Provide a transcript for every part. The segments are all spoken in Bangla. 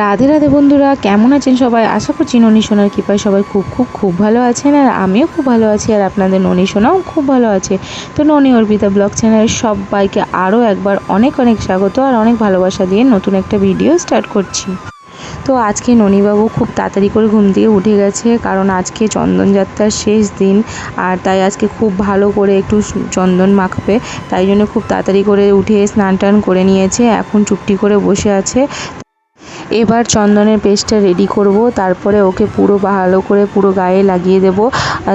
রাধে রাধে বন্ধুরা, কেমন আছেন সবাই? আশা করছি ননী সোনার কৃপায় সবাই খুব খুব খুব ভালো আছেন আর আমিও খুব ভালো আছি আর আপনাদের ননী সোনাও খুব ভালো আছে। তো ননী অর্পিতা ব্লগ চ্যানেলের সবাইকে আরও একবার অনেক অনেক স্বাগত আর অনেক ভালোবাসা দিয়ে নতুন একটা ভিডিও স্টার্ট করছি। তো আজকে ননীবাবু খুব তাড়াতাড়ি করে ঘুম থেকে উঠে গেছে কারণ আজকে চন্দনযাত্রার শেষ দিন আর তাই আজকে খুব ভালো করে একটু চন্দন মাখবে, তাই জন্য খুব তাড়াতাড়ি করে উঠে স্নান টান করে নিয়েছে, এখন চুপটি করে বসে আছে। এবার চন্দনের পেস্টটা রেডি করব, তারপরে ওকে পুরো ভালো করে পুরো গায়ে লাগিয়ে দেব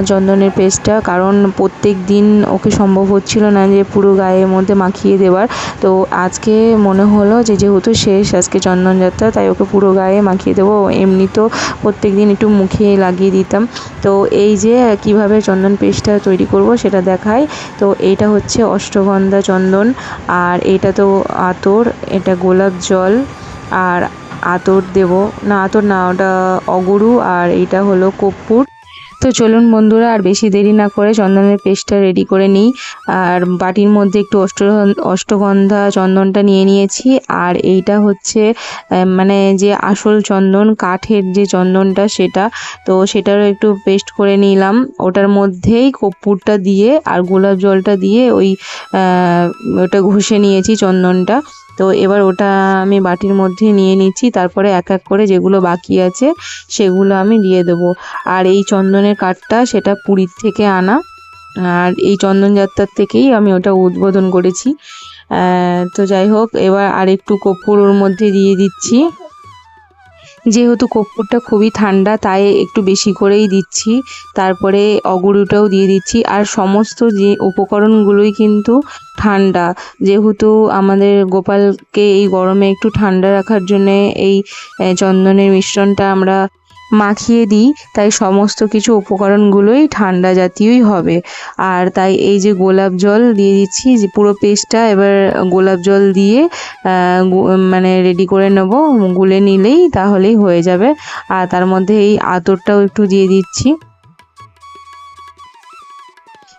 চন্দনের পেস্টটা। কারণ প্রত্যেক দিন ওকে সম্ভব হচ্ছিল না যে পুরো গায়ের মধ্যে মাখিয়ে দেওয়ার। তো আজকে মনে হলো যে যেহেতু শেষ আজকে চন্দনযাত্রা তাই ওকে পুরো গায়ে মাখিয়ে দেবো। এমনি তো প্রত্যেক দিন একটু মুখে লাগিয়ে দিতাম। তো এই যে কীভাবে চন্দন পেস্টটা তৈরি করব সেটা দেখাই। তো এটা হচ্ছে অষ্টগন্ধা চন্দন, আর এটা তো আতর, এটা গোলাপ জল। আর আতর দেব। না, আতর না, ওটা অগুরু আর এটা হলো কর্পূর। তো চলুন বন্ধুরা, আর বেশি দেরি না করে চন্দনের পেস্টটা রেডি করে নিই। আর বাটির মধ্যে একটু অষ্ট, অষ্টগন্ধা চন্দনটা নিয়ে নিয়েছি। আর এইটা হচ্ছে মানে যে আসল চন্দন, কাঠের যে চন্দনটা সেটা, তো সেটারও একটু পেস্ট করে নিলাম। ওটার মধ্যেই কর্পূরটা দিয়ে আর গোলাপ জলটা দিয়ে ওই ওটা ঘষে নিয়েছি চন্দনটা। তো এবার ওটা আমি বাটির মধ্যে নিয়ে নিচ্ছি, তারপরে এক এক করে যেগুলো বাকি আছে সেগুলো আমি দিয়ে দেবো। আর এই চন্দনের কাঠটা সেটা পুরীর থেকে আনা, আর এই চন্দনযাত্রার থেকেই আমি ওটা উদ্বোধন করেছি। তো যাই হোক, এবার আর একটু ওর মধ্যে দিয়ে দিচ্ছি। যেহেতু কর্পূরটা খুবই ঠান্ডা, তাই একটু বেশি করেই দিচ্ছি। তারপরে অগুরুটাও দিয়ে দিচ্ছি। আর সমস্ত যে উপকরণগুলোই কিন্তু ঠান্ডা। যেহেতু আমাদের গোপালকে এই গরমে একটু ঠান্ডা রাখার জন্যে এই চন্দনের মিশ্রণটা আমরা মাখিয়ে দিই, তাই সমস্ত কিছু উপকরণগুলোই ঠান্ডা জাতীয়ই হবে। আর তাই এই যে গোলাপ জল দিয়ে দিচ্ছি, যে পুরো পেস্টটা এবার গোলাপ জল দিয়ে মানে রেডি করে নেব, গুলে নিলেই তাহলেই হয়ে যাবে। আর তার মধ্যে এই আতরটাও একটু দিয়ে দিচ্ছি।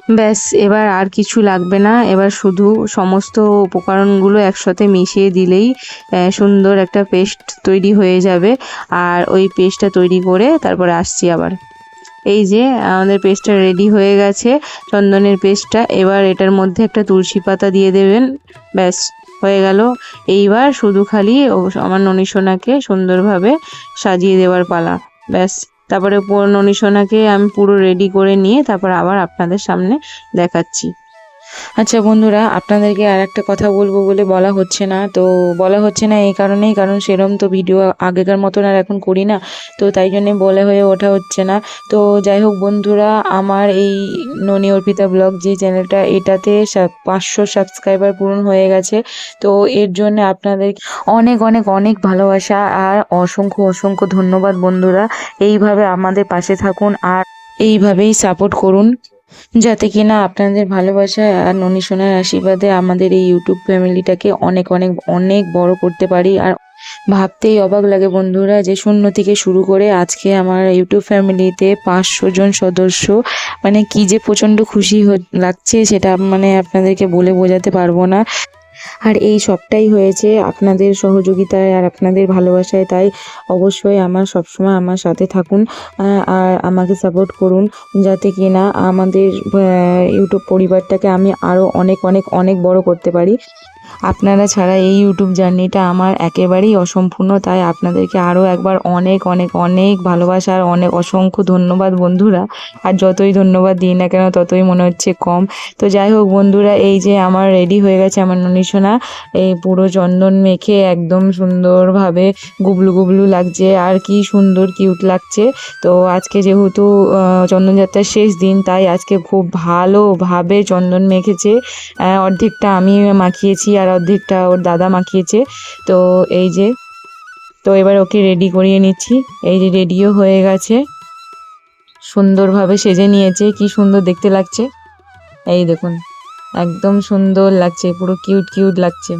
ব্যাস, এবার আর কিছু লাগবে না। এবার শুধু সমস্ত উপকরণগুলো একসাথে মিশিয়ে দিলেই সুন্দর একটা পেস্ট তৈরি হয়ে যাবে। আর ওই পেস্টটা তৈরি করে তারপরে আসছি আবার। এই যে, আমাদের পেস্টটা রেডি হয়ে গেছে, চন্দনের পেস্টটা। এবার এটার মধ্যে একটা তুলসী পাতা দিয়ে দেবেন। ব্যাস, হয়ে গেল। এইবার শুধু খালি আমার ননীসোনাকে সুন্দরভাবে সাজিয়ে দেওয়ার পালা। ব্যাস। তারপরে পুরো ননীসোনাকে আমি পুরো রেডি করে নিয়ে তারপর আবার আপনাদের সামনে দেখাচ্ছি। আচ্ছা বন্ধুরা, আপনাদেরকে আর একটা কথা বলব বলে বলা হচ্ছে না। তো বলা হচ্ছে না এই কারণেই, কারণ সেরম তো ভিডিও আগেকার মতন আর এখন করি না। তো তাই জন্যে বলে হয়ে ওঠা হচ্ছে না। তো যাই হোক বন্ধুরা, আমার এই ননী অর্পিতা ব্লগ যে চ্যানেলটা, এটাতে পাঁচশো সাবস্ক্রাইবার পূরণ হয়ে গেছে। তো এর জন্য আপনাদের অনেক অনেক অনেক ভালোবাসা আর অসংখ্য অসংখ্য ধন্যবাদ বন্ধুরা। এইভাবে আমাদের পাশে থাকুন আর এইভাবেই সাপোর্ট করুন। যাতে কিনা আপনাদের ভালোবাসা আর ননি সোনার আশীর্বাদে আমাদের এই ইউটিউব ফ্যামিলিটাকে অনেক অনেক অনেক বড় করতে পারি। আর ভাবতেই অবাক লাগে বন্ধুরা যে শূন্য থেকে শুরু করে আজকে আমার ইউটিউব ফ্যামিলিতে পাঁচশো জন সদস্য মানে কি যে প্রচণ্ড খুশি লাগছে সেটা মানে আপনাদেরকে বলে বোঝাতে পারব না। আর এই সবটাই হয়েছে আপনাদের সহযোগিতায় আর আপনাদের ভালোবাসায়। তাই অবশ্যই আমার সবসময় আমার সাথে থাকুন আর আমাকে সাপোর্ট করুন যাতে কি না আমাদের ইউটিউব পরিবারটাকে আমি আরও অনেক অনেক অনেক বড় করতে পারি। আপনারা ছাড়া এই ইউটিউব জার্নিটা আমার একেবারেই অসম্পূর্ণ, তাই আপনাদেরকে আরও একবার অনেক অনেক অনেক ভালোবাসা আর অনেক অসংখ্য ধন্যবাদ বন্ধুরা। আর যতই ধন্যবাদ দিই না কেন, ততই মনে হচ্ছে কম। তো যাই হোক বন্ধুরা, এই যে আমার রেডি হয়ে গেছে আমার ননিশোনা এই পুরো চন্দন মেখে একদম সুন্দরভাবে গুবলু গুবলু লাগছে আর কি সুন্দর কিউট লাগছে। তো আজকে যেহেতু চন্দনযাত্রার শেষ দিন, তাই আজকে খুব ভালোভাবে চন্দন মেখেছে। অর্ধেকটা আমি মাখিয়েছি আর অর্ধেকটা ওর দাদা মাখিয়েছে। তো এই যে, তো এবার ওকে রেডি করিয়ে নিচ্ছি। এই যে রেডিও হয়ে গেছে। সুন্দরভাবে সেজে নিয়েছে। কি সুন্দর দেখতে লাগছে। এই দেখুন, একদম সুন্দর লাগছে, পুরো কিউট কিউট লাগছে।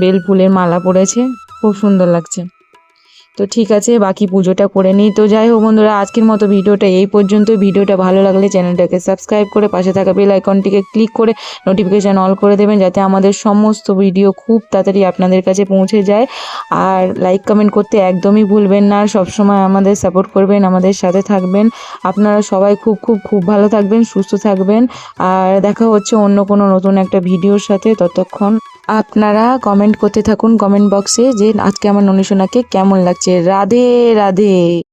বেল ফুলের মালা পরেছে খুব সুন্দর লাগছে। তো ঠিক আছে, বাকি পুজোটা করে নিই। তো যাই হোক বন্ধুরা, আজকের মতো ভিডিওটা এই পর্যন্ত। ভিডিওটা ভালো লাগলে চ্যানেলটাকে সাবস্ক্রাইব করে পাশে থাকা বেল আইকনটিকে ক্লিক করে নোটিফিকেশান অল করে দেবেন, যাতে আমাদের সমস্ত ভিডিও খুব তাড়াতাড়ি আপনাদের কাছে পৌঁছে যায়। আর লাইক কমেন্ট করতে একদমই ভুলবেন না। সবসময় আমাদের সাপোর্ট করবেন, আমাদের সাথে থাকবেন। আপনারা সবাই খুব খুব খুব ভালো থাকবেন, সুস্থ থাকবেন। আর দেখা হচ্ছে অন্য কোনো নতুন একটা ভিডিওর সাথে। ততক্ষণ আপনারা কমেন্ট করতে থাকুন কমেন্ট বক্সে যে আজকে আমার ননিসোনাকে কেমন লাগছে। রাধে রাধে।